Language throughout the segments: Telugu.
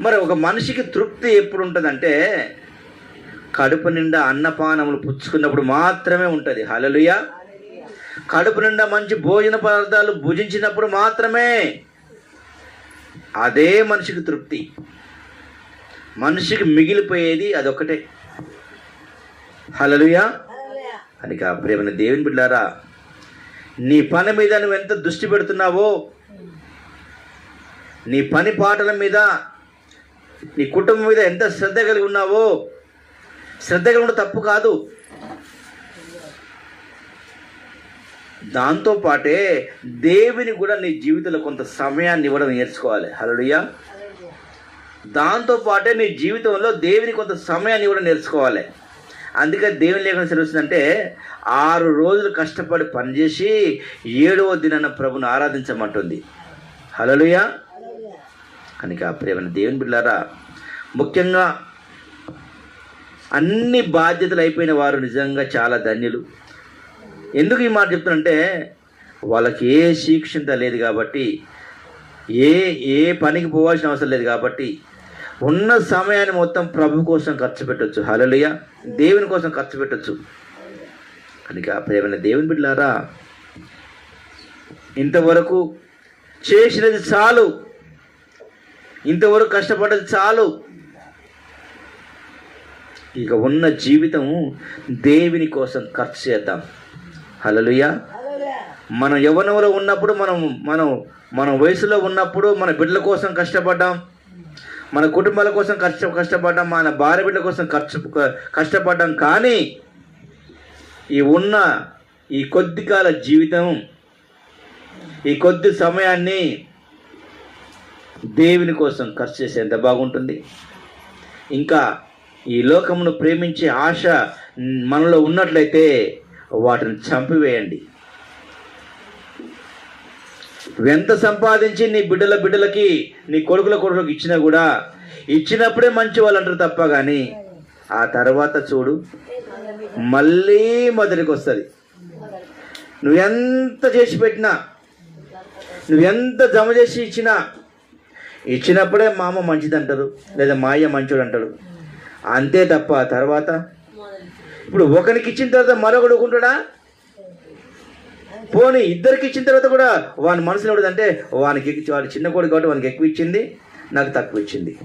మరి ఒక మనిషికి తృప్తి ఎప్పుడు ఉంటుందంటే కడుపు నిండా అన్నపానములు పుచ్చుకున్నప్పుడు మాత్రమే ఉంటుంది. హలలుయ కడుపు నిండా మంచి భోజన పదార్థాలు భుజించినప్పుడు మాత్రమే అదే మనిషికి తృప్తి. మనిషికి మిగిలిపోయేది అదొక్కటే. హలలుయ అని ప్రేమన దేవుని బిడ్డారా నీ పని మీద నువ్వు ఎంత దృష్టి పెడుతున్నావో నీ పని పాటల మీద నీ కుటుంబం మీద ఎంత శ్రద్ధ కలిగి ఉన్నావో శ్రద్ధ కలిగి ఉండడం తప్పు కాదు. దాంతో పాటే దేవుని కూడా నీ జీవితంలో కొంత సమయాన్ని ఇవ్వడం నేర్చుకోవాలి. హలోడియా దాంతో పాటే నీ జీవితంలో దేవుని కొంత సమయాన్ని ఇవ్వడం నేర్చుకోవాలి. అందుకే దేవుని లేఖన సెలవుస్తుందంటే ఆరు రోజులు కష్టపడి పనిచేసి ఏడవ దినాన ప్రభుని ఆరాధించమంటుంది. హలోయా కనుక ప్రేమైన దేవుని బిడ్డారా ముఖ్యంగా అన్ని బాధ్యతలు అయిపోయిన వారు నిజంగా చాలా ధన్యులు. ఎందుకు ఈ మాట చెప్తున్నంటే వాళ్ళకి ఏ శిక్షింత లేదు కాబట్టి ఏ ఏ పనికి పోవాల్సిన అవసరం లేదు కాబట్టి ఉన్న సమయాన్ని మొత్తం ప్రభు కోసం ఖర్చు పెట్టొచ్చు. హలలుయ దేవుని కోసం ఖర్చు పెట్టచ్చు. కనుక ప్రేమైన దేవుని బిడ్డలారా ఇంతవరకు చేసినది చాలు. ఇంతవరకు కష్టపడ్డది చాలు. ఇక ఉన్న జీవితం దేవుని కోసం ఖర్చు చేద్దాం. హలలుయ మనం యవ్వనంలో ఉన్నప్పుడు మనం మనం మన వయసులో ఉన్నప్పుడు మన బిడ్డల కోసం కష్టపడ్డాం. మన కుటుంబాల కోసం కష్ట కష్టపడ్డాం. మన భార్య బిడ్డల కోసం ఖర్చు కష్టపడ్డాం. కానీ ఈ ఉన్న ఈ కొద్ది కాల జీవితం ఈ కొద్ది సమయాన్ని దేవుని కోసం ఖర్చు చేస్తే ఎంత బాగుంటుంది? ఇంకా ఈ లోకమును ప్రేమించే ఆశ మనలో ఉన్నట్లయితే వాటిని చంపివేయండి. ఎంత సంపాదించి నీ బిడ్డల బిడ్డలకి నీ కొడుకుల కొడుకులకు ఇచ్చినా కూడా ఇచ్చినప్పుడే మంచి వాళ్ళు అంటారు తప్ప కానీ ఆ తర్వాత చూడు మళ్ళీ మొదటికి వస్తుంది. నువ్వెంత చేసి పెట్టినా నువ్వు ఎంత జమ చేసి ఇచ్చినా ఇచ్చినప్పుడే మా అమ్మ మంచిది అంటారు లేదా మా అయ్య మంచోడు అంటాడు అంతే తప్ప తర్వాత? ఇప్పుడు ఒకరికి ఇచ్చిన తర్వాత మరొకడు ఊరుకుంటాడా పోనీ ఇద్దరికి ఇచ్చిన తర్వాత కూడా వాని మనసులో అంటే వానికి వాడు వాడి చిన్న కొడుకు కాబట్టి వానికి ఎక్కువ ఇచ్చింది నాకు తక్కువ ఇచ్చింది.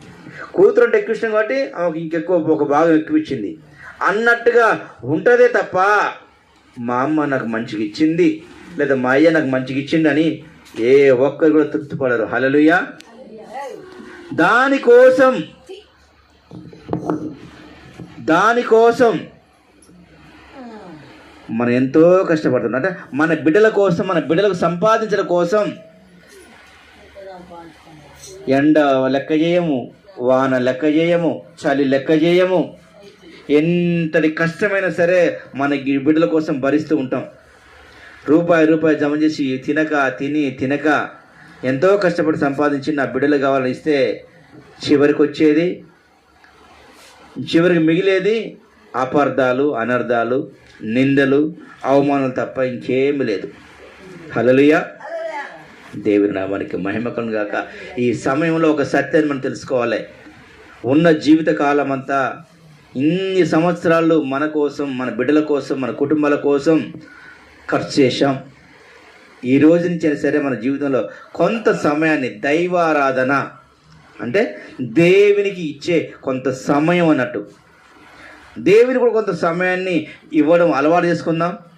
కూతురు అంటే ఎక్కువ ఇష్టం కాబట్టి ఆమెకు ఇంకెక్కువ ఒక భాగం ఎక్కువ ఇచ్చింది. అన్నట్టుగా ఉంటుందే తప్ప మా అమ్మ నాకు మంచిగా ఇచ్చింది లేదా మా అయ్య నాకు మంచిగా ఇచ్చింది అని ఏ ఒక్కరు కూడా తృప్తిపడరు. హలలుయా దానికోసం దానికోసం మనం ఎంతో కష్టపడుతున్నాం. అంటే మన బిడ్డల కోసం మన బిడ్డలకు సంపాదించడం కోసం ఎండ లెక్క చేయము వాన లెక్క చేయము చలి లెక్క చేయము. ఎంతటి కష్టమైనా సరే మన బిడ్డల కోసం భరిస్తూ ఉంటాం. రూపాయి రూపాయి జమ చేసి తినక తిని తినక ఎంతో కష్టపడి సంపాదించి నా బిడ్డలు కావాలని ఇస్తే చివరికి వచ్చేది చివరికి మిగిలేది అపార్థాలు అనర్థాలు నిందలు అవమానాలు తప్ప ఇంకేమీ లేదు. హలలుయ దేవుని నామానికి మహిమ గాక ఈ సమయంలో ఒక సత్యాన్ని మనం తెలుసుకోవాలి. ఉన్న జీవిత కాలం అంతా ఇన్ని సంవత్సరాలు మన కోసం మన బిడ్డల కోసం మన కుటుంబాల కోసం ఖర్చు చేశాం. ఈ రోజు నుంచి సరే మన జీవితంలో కొంత సమయాన్ని దైవారాధన అంటే దేవునికి ఇచ్చే కొంత సమయం అన్నట్టు. దేవుని కూడా కొంత సమయాన్ని ఇవ్వడం అలవాటు చేసుకుందాం.